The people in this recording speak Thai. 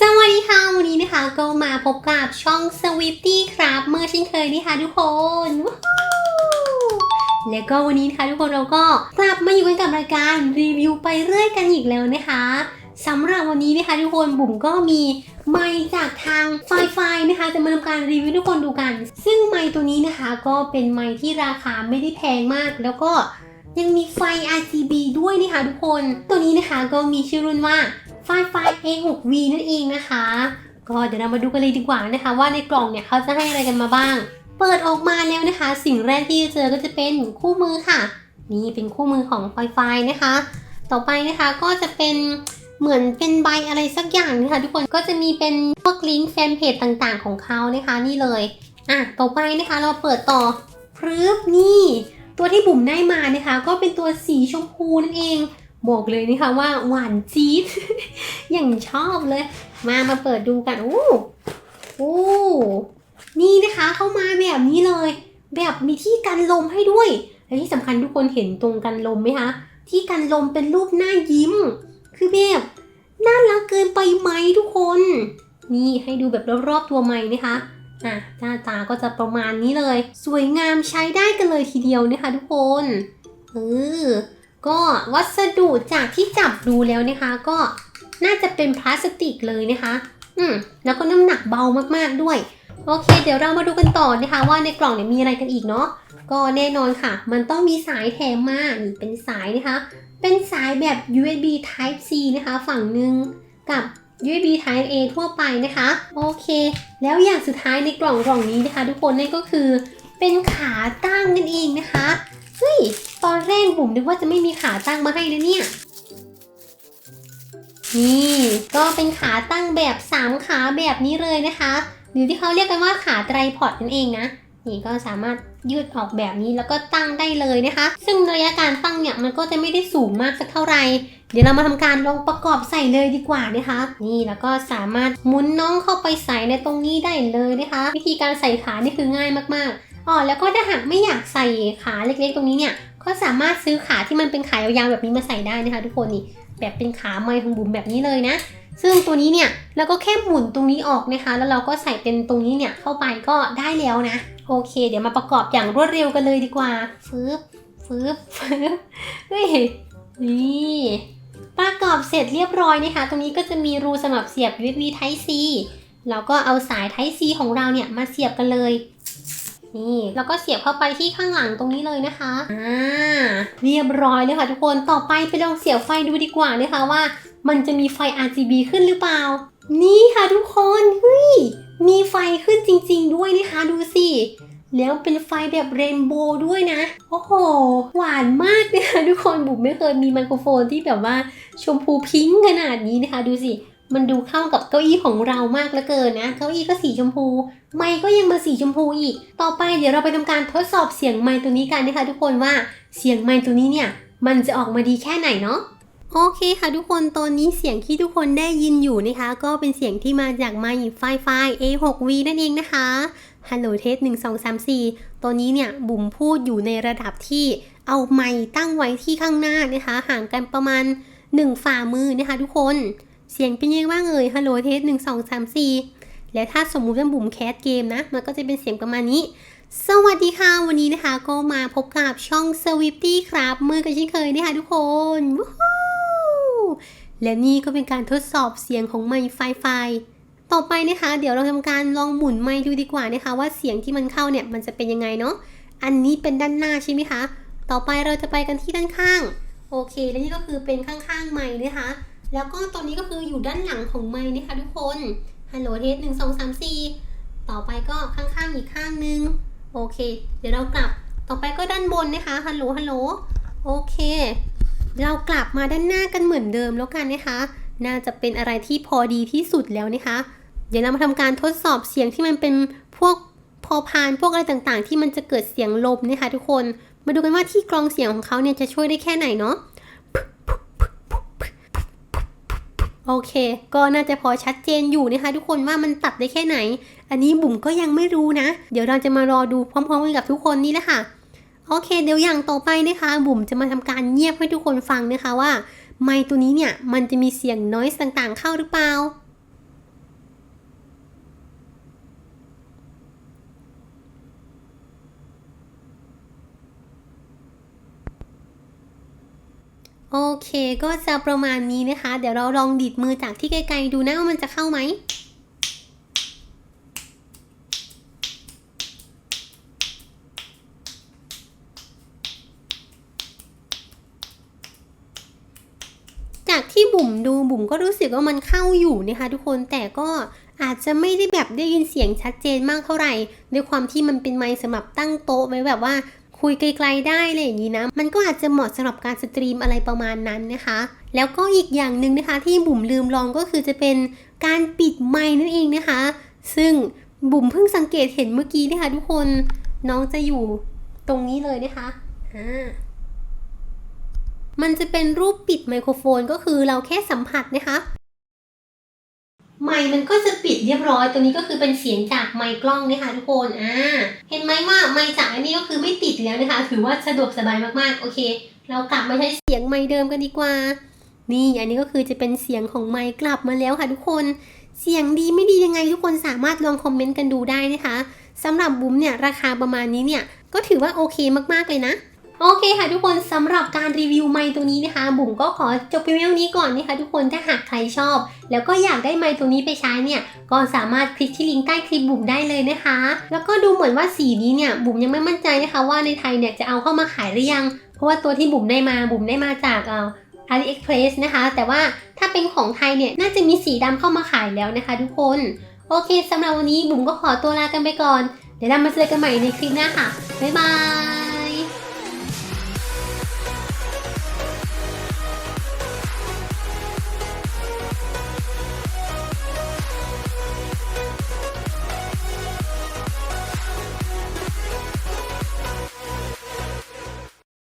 สวัสดีค่ะ วันนี้นะคะก็มาพบกับช่อง Swifty ครับ เมื่อเช่นเคยนะคะทุกคนแล้วก็วันนี้นะคะทุกคนเราก็กลับมาอยู่กันกับรายการรีวิวไปเรื่อยกันอีกแล้วนะคะสำหรับวันนี้นะคะทุกคนบุ๋มก็มีไมค์จากทางไฟไฟนะคะจะมาทำการรีวิวทุกคนดูกัน ซึ่งไมค์ตัวนี้นะคะก็เป็นไมค์ที่ราคาไม่ได้แพงมาก แล้วก็ยังมีไฟ RGB ด้วยนะคะทุกคน ตัวนี้นะคะก็มีชื่อรุ่นว่า ไฟไฟ A6V นั่นเองนะคะ ก็เดี๋ยวเรามาดูกันเลยดีกว่านะคะ ว่าในกล่องเนี่ยเขาจะให้อะไรกันมาบ้าง เปิดออกมาแล้วนะคะ สิ่งแรกที่จะเจอก็จะเป็นคู่มือค่ะ นี่เป็นคู่มือของไฟไฟนะคะ ต่อไปนะคะก็จะเป็นเหมือนเป็นใบอะไรสักอย่างนะคะทุกคนก็จะมีเป็นพวกลิงก์แฟนเพจต่างๆของเขานะคะนี่เลยอะต่อไปนะคะเราเปิดต่อพรึบนี่ ตัวที่บุ๋มได้มานะคะ ก็เป็นตัวสีชมพูนั่นเอง บอกเลยนะคะว่าหวานจี๊ด อย่างชอบเลย มามาเปิดดูกันโอ้โอ้นี่นะคะเข้ามาแบบนี้เลย แบบมีที่กันลมให้ด้วย และที่สำคัญทุกคนเห็นตรงกันลมไหมคะที่กันลมเป็นรูปหน้ายิ้ม คือแบบน่ารักเกินไปไหมทุกคน นี่ให้ดูแบบรอบๆตัวไม้นะคะอะหน้าตาก็จะประมาณนี้เลย สวยงามใช้ได้กันเลยทีเดียวนะคะทุกคนเออ ก็วัสดุจากที่จับดูแล้วนะคะ ก็น่าจะเป็นพลาสติกเลยนะคะ อืมแล้วก็น้ำหนักเบามากๆด้วย โอเค เดี๋ยวเรามาดูกันต่อนะคะ ว่าในกล่องเนี่ยมีอะไรกันอีกเนาะก็แน่นอนค่ะ มันต้องมีสายแถมมานี่เป็นสายนะคะ เป็นสายแบบ USB Type C นะคะ ฝั่งหนึ่งกับ USB Type A ทั่วไปนะคะ โอเค แล้วอย่างสุดท้ายในกล่องกล่องนี้นะคะ ทุกคนนั่นก็คือเป็นขาตั้งนั่นเองนะคะ เฮ้ย ตอนแรกบุ๋มนึกว่าจะไม่มีขาตั้งมาให้นะเนี่ย นี่ ก็เป็นขาตั้งแบบ 3 ขาแบบนี้เลยนะคะ หรือที่เขาเรียกกันว่าขาไตรพอดนั่นเองนะนี่ก็สามารถยืดออกแบบนี้แล้วก็ตั้งได้เลยนะคะ ซึ่งระยะการตั้งเนี่ยมันก็จะไม่ได้สูงมากสักเท่าไหร่ เดี๋ยวเรามาทำการลองประกอบใส่เลยดีกว่านะคะ นี่แล้วก็สามารถหมุนน้องเข้าไปใส่ในตรงนี้ได้เลยนะคะ วิธีการใส่ขานี่คือง่ายมากๆ อ๋อแล้วก็ถ้าหากไม่อยากใส่ขาเล็กๆ ตรงนี้เนี่ย ก็สามารถซื้อขาที่มันเป็นขายาวๆแบบนี้มาใส่ได้นะคะ ทุกคนนี่แบบเป็นขาไม้ของบุ๋มแบบนี้เลยนะ ซึ่งตัวนี้เนี่ยเราก็แค่หมุนตรงนี้ออกนะคะ แล้วเราก็ใส่เป็นตรงนี้เนี่ยเข้าไปก็ได้แล้วนะ โอเค เดี๋ยวมาประกอบอย่างรวดเร็วกันเลยดีกว่าฟืบฟืบฟืบเฮ้ยนี่ประกอบเสร็จเรียบร้อยนะคะ ตรงนี้ก็จะมีรูสำหรับเสียบ USB Type C แล้วก็เอาสาย Type C ของเราเนี่ยมาเสียบกันเลย นี่แล้วก็เสียบเข้าไปที่ข้างหลังตรงนี้เลยนะคะอ่าเรียบร้อยเลยค่ะทุกคนต่อไปไปลองเสียบไฟดูดีกว่านะคะว่า มันจะมีไฟ RGB ขึ้นหรือเปล่า นี่ค่ะทุกคนเฮ้ยมีไฟขึ้นจริง ๆ ด้วยนะคะดูสิแล้วเป็นไฟแบบเรนโบว์ด้วยนะ โอ้โห หวานมากเลยค่ะทุกคนบุ๋มไม่เคยมีไมโครโฟนที่แบบว่าชมพูพิงขนาดนี้นะคะ ดูสิ มันดูเข้ากับเก้าอี้ของเรามากเหลือเกินนะ เก้าอี้ก็สีชมพู ไมค์ก็ยังมาสีชมพูอีก ต่อไปเดี๋ยวเราไปทำการทดสอบเสียงไมค์ตัวนี้กันนะคะทุกคนว่าเสียงไมค์ตัวนี้เนี่ย มันจะออกมาดีแค่ไหนเนาะโอเคค่ะทุกคนตอนนี้เสียงที่ทุกคนได้ยินอยู่นะคะ ก็เป็นเสียงที่มาจากไมค์ไฟไฟ A6V นั่นเองนะคะ Hello Test 1 2 3 4ตัวนี้เนี่ยบุ๋มพูดอยู่ในระดับที่เอาไมค์ตั้งไว้ที่ข้างหน้านะคะ ห่างกันประมาณ 1 ฝ่ามือนะคะทุกคน เสียงเป็นยังไงบ้างเอ่ย Hello Test 1 2 3 4และถ้าสมมุติว่าบุ๋มแคสเกมนะ มันก็จะเป็นเสียงประมาณนี้ สวัสดีค่ะ วันนี้นะคะ ก็มาพบกับช่อง Swifty ครับมือกันเช่นเคยนะคะทุกคนและนี่ก็เป็นการทดสอบเสียงของไมค์ไฟไฟ ต่อไปนะคะ เดี๋ยวเราทำการลองหมุนไมค์ดูดีกว่านะคะ ว่าเสียงที่มันเข้าเนี่ยมันจะเป็นยังไงเนาะอันนี้เป็นด้านหน้าใช่ไหมคะ ต่อไปเราจะไปกันที่ด้านข้าง โอเค และนี่ก็คือเป็นข้างๆไมค์นะคะ แล้วก็ตอนนี้ก็คืออยู่ด้านหลังของไมค์นะคะทุกคนฮัลโหลเทสหนึ่งสองสามสี่ต่อไปก็ข้างๆอีกข้างนึง โอเค เดี๋ยวเรากลับต่อไปก็ด้านบนนะคะฮัลโหลฮัลโหลโอเค เรากลับมาด้านหน้ากันเหมือนเดิมแล้วกันนะคะ น่าจะเป็นอะไรที่พอดีที่สุดแล้วนะคะ เดี๋ยวเรามาทำการทดสอบเสียงที่มันเป็นพวกพอพานพวกอะไรต่างๆ ที่มันจะเกิดเสียงลมนะคะทุกคน มาดูกันว่าที่กรองเสียงของเขาเนี่ยจะช่วยได้แค่ไหนเนาะ โอเค ก็น่าจะพอชัดเจนอยู่นะคะ ทุกคนว่ามันตัดได้แค่ไหน อันนี้บุ๋มก็ยังไม่รู้นะ เดี๋ยวเราจะมารอดูพร้อมๆกันกับทุกคนนี่แหละค่ะ โอเค เดี๋ยวอย่างต่อไปนะคะ บุ๋มจะมาทำการเงียบให้ทุกคนฟังนะคะว่า ไม้ตัวนี้เนี่ยมันจะมีเสียงน้อยต่างๆ เข้าหรือเปล่า โอเคก็จะประมาณนี้นะคะ เดี๋ยวเราลองดีดมือจากที่ไกลๆดูนะว่ามันจะเข้าไหมจากที่บุ๋มดูบุ๋มก็รู้สึกว่ามันเข้าอยู่นะคะทุกคนแต่ก็อาจจะไม่ได้แบบได้ยินเสียงชัดเจนมากเท่าไหร่ด้วยความที่มันเป็นไมค์สำหรับตั้งโต๊ะไว้แบบว่า คุยไกลๆได้อะไรอย่างนี้นะ มันก็อาจจะเหมาะสำหรับการสตรีมอะไรประมาณนั้นนะคะ แล้วก็อีกอย่างหนึ่งนะคะที่บุ๋มลืมลองก็คือจะเป็นการปิดไมค์นั่นเองนะคะ ซึ่งบุ๋มเพิ่งสังเกตเห็นเมื่อกี้นะคะทุกคนน้องจะอยู่ตรงนี้เลยนะคะอ่ามันจะเป็นรูปปิดไมโครโฟนก็คือเราแค่สัมผัสนะคะ ไมค์มันก็จะปิดเรียบร้อย ตัวนี้ก็คือเป็นเสียงจากไมค์กล้องนะคะทุกคน อ่า เห็นไหมว่าไมค์จากอันนี้ก็คือไม่ติดแล้วนะคะ ถือว่าสะดวกสบายมากๆ โอเค เรากลับมาใช้เสียงไมค์เดิมกันดีกว่า นี่ อันนี้ก็คือจะเป็นเสียงของไมค์กลับมาแล้วค่ะทุกคน เสียงดีไม่ดียังไงทุกคนสามารถลองคอมเมนต์กันดูได้นะคะสำหรับบุ้มเนี่ยราคาประมาณนี้เนี่ยก็ถือว่าโอเคมากๆเลยนะ โอเคค่ะทุกคนสำหรับการรีวิวไมค์ตัวนี้นะคะ บุ๋มก็ขอจบเพียงเท่านี้ก่อนนะคะทุกคนถ้าหากใครชอบ แล้วก็อยากได้ไมค์ตัวนี้ไปใช้เนี่ยก็สามารถคลิกที่ลิงก์ใต้คลิปบุ๋มได้เลยนะคะ แล้วก็ดูเหมือนว่าสีนี้เนี่ยบุ๋มยังไม่มั่นใจนะคะ ว่าในไทยเนี่ยจะเอาเข้ามาขายหรือยัง เพราะว่าตัวที่บุ๋มได้มาบุ๋มได้มาจากเอ่อ AliExpress นะคะ แต่ว่าถ้าเป็นของไทยเนี่ยน่าจะมีสีดำเข้ามาขายแล้วนะคะ ทุกคนโอเคสำหรับวันนี้บุ๋มก็ขอตัวลากันไปก่อน เดี๋ยวเรามาเจอกันใหม่ในคลิปหน้าค่ะบ๊ายบาย